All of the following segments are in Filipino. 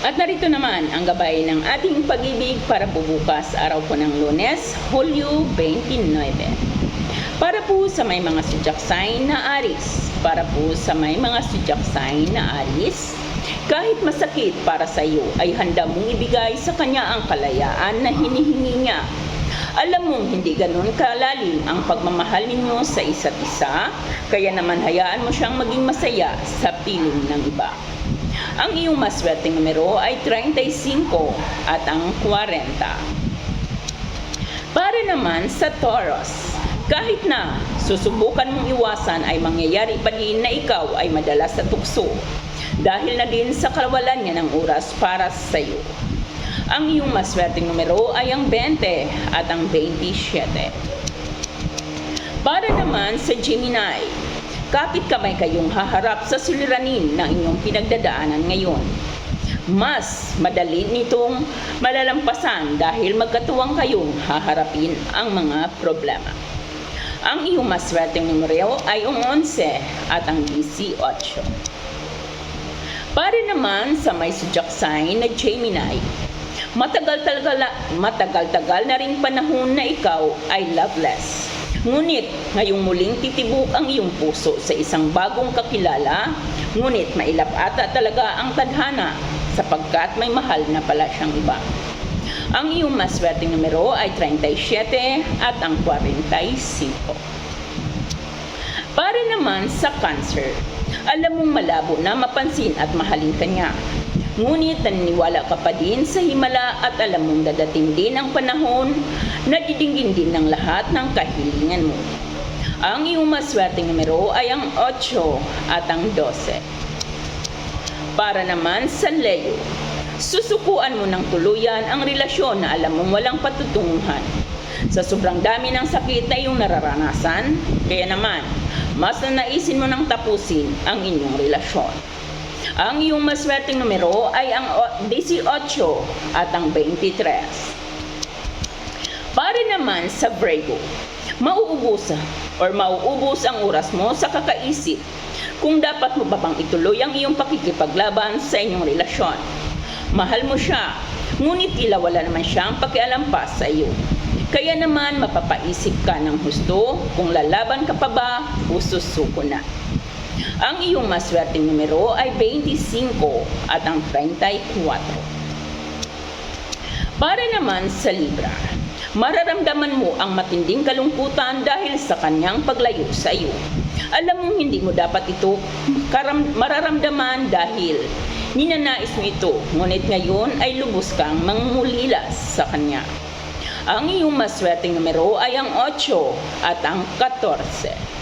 At narito naman ang gabay ng ating pag-ibig para bubukas araw po ng lunes, Hulyo 29. Para po sa may mga zodiac sign na Aris, para po sa may mga zodiac sign na Aris, kahit masakit para sa iyo ay handa mong ibigay sa kanya ang kalayaan na hinihingi niya. Alam mong hindi ganun kalalim ang pagmamahal ninyo sa isa't isa, kaya naman hayaan mo siyang maging masaya sa piling ng iba. Ang iyong maswerteng numero ay 35 at ang 40. Para naman sa Taurus, kahit na susubukan mong iwasan ay mangyayari pa din na ikaw ay madalas sa tukso dahil na din sa kawalan niya ng oras para sa iyo. Ang iyong maswerteng numero ay ang 20 at ang 27. Para naman sa Gemini, kapit kamay kayong haharap sa suliranin ng inyong pinagdadaanan ngayon. Mas madali nitong malalampasan dahil magkatuwang kayong haharapin ang mga problema. Ang iyong maswerteng numero ay ang 11 at ang 18. Para naman sa may zodiac sign na Gemini, matagal-tagal matagal-tagal na ring panahon na ikaw ay loveless. Ngunit ngayong muling titibok ang iyong puso sa isang bagong kakilala, ngunit mailap ata talaga ang tadhana sapagkat may mahal na pala siyang iba. Ang iyong maswerteng numero ay 37 at ang 45. Para naman sa cancer, alam mong malabo na mapansin at mahalin ka niya. Ngunit naniniwala ka pa din sa himala at alam mong dadating din ang panahon na didinggin din ng lahat ng kahilingan mo. Ang iyong maswerteng numero ay ang 8 at ang 12. Para naman sa Leo, susukuan mo ng tuluyan ang relasyon na alam mong walang patutunguhan. Sa sobrang dami ng sakit na iyong nararanasan, kaya naman, mas nanaisin mo nang tapusin ang inyong relasyon. Ang iyong maswerteng numero ay ang o- 18 at ang 23. Para naman sa Virgo, mauubos or mauubos ang oras mo sa kakaisip kung dapat mo ba bang ituloy ang iyong pakikipaglaban sa inyong relasyon. Mahal mo siya, ngunit tila wala naman siyang pakialam pa sa iyo. Kaya naman mapapaisip ka ng husto kung lalaban ka pa ba o susuko na. Ang iyong maswerteng numero ay 25 at ang 34. Para naman sa Libra, mararamdaman mo ang matinding kalungkutan dahil sa kanyang paglayo sa iyo. Alam mong hindi mo dapat ito mararamdaman dahil ninanais mo ito, ngunit ngayon ay lubos kang mangulilas sa kanya. Ang iyong maswerteng numero ay ang 8 at ang 14.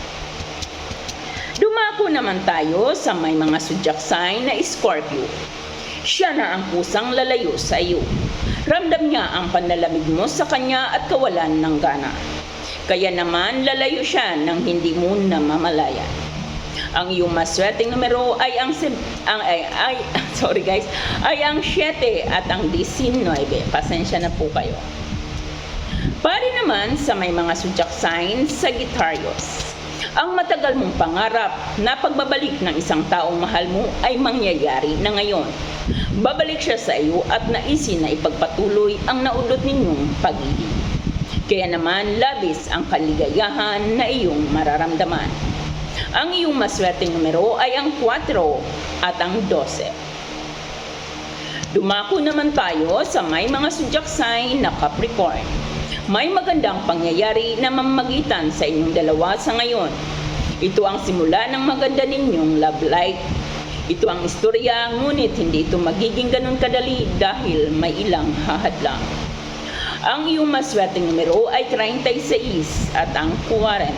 Dumako naman tayo sa may mga zodiac sign na Scorpio. Siya na ang pusang lalayo sa iyo. Ramdam niya ang panlalamig mo sa kanya at kawalan ng gana. Kaya naman lalayo siya nang hindi mo namamalayan. Ang iyong maswerteng numero ay ang, ang ay, ay, sorry guys, ay ang 7 at ang 19. Pasensya na po kayo. Pari naman sa may mga zodiac signs sa Sagittarius. Ang matagal mong pangarap na pagbabalik ng isang taong mahal mo ay mangyayari na ngayon. Babalik siya sa iyo at naisin na ipagpatuloy ang naudot ninyong pag-ibig. Kaya naman labis ang kaligayahan na iyong mararamdaman. Ang iyong maswerteng numero ay ang 4 at ang 12. Dumako naman tayo sa may mga zodiac sign na Capricorn. May magandang pangyayari na mamagitan sa inyong dalawa sa ngayon. Ito ang simula ng maganda ninyong love life. Ito ang istorya, ngunit hindi ito magiging ganun kadali dahil may ilang hahadlang. Ang iyong maswerteng numero ay 36 at ang 40.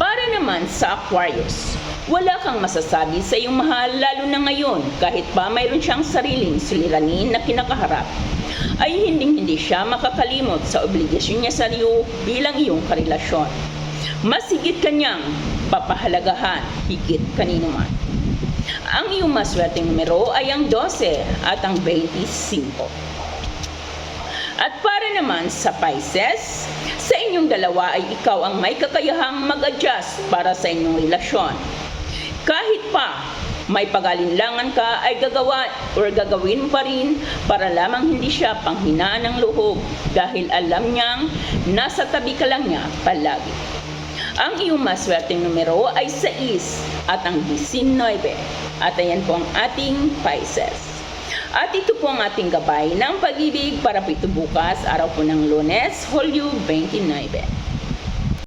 Para naman sa Aquarius, wala kang masasabi sa iyong mahal lalo na ngayon kahit pa mayroon siyang sariling suliranin na kinakaharap ay hindi hindi siya makakalimot sa obligasyon niya sa iyo bilang iyong karelasyon. Mas higit kanyang papahalagahan higit kanino man. Ang iyong maswerteng numero ay ang 12 at ang 25. At para naman sa Pisces, sa inyong dalawa ay ikaw ang may kakayahang mag-adjust para sa inyong relasyon. Kahit pa may pagalinlangan ka ay gagawa or gagawin pa rin para lamang hindi siya panghinaan ng loob dahil alam niyang nasa tabi ka lang niya palagi. Ang iyong maswerteng numero ay 6 at ang 19. At ayan po ang ating Pisces. At ito po ang ating gabay ng pag-ibig para po ito bukas, araw po ng lunes, Hulyo 29.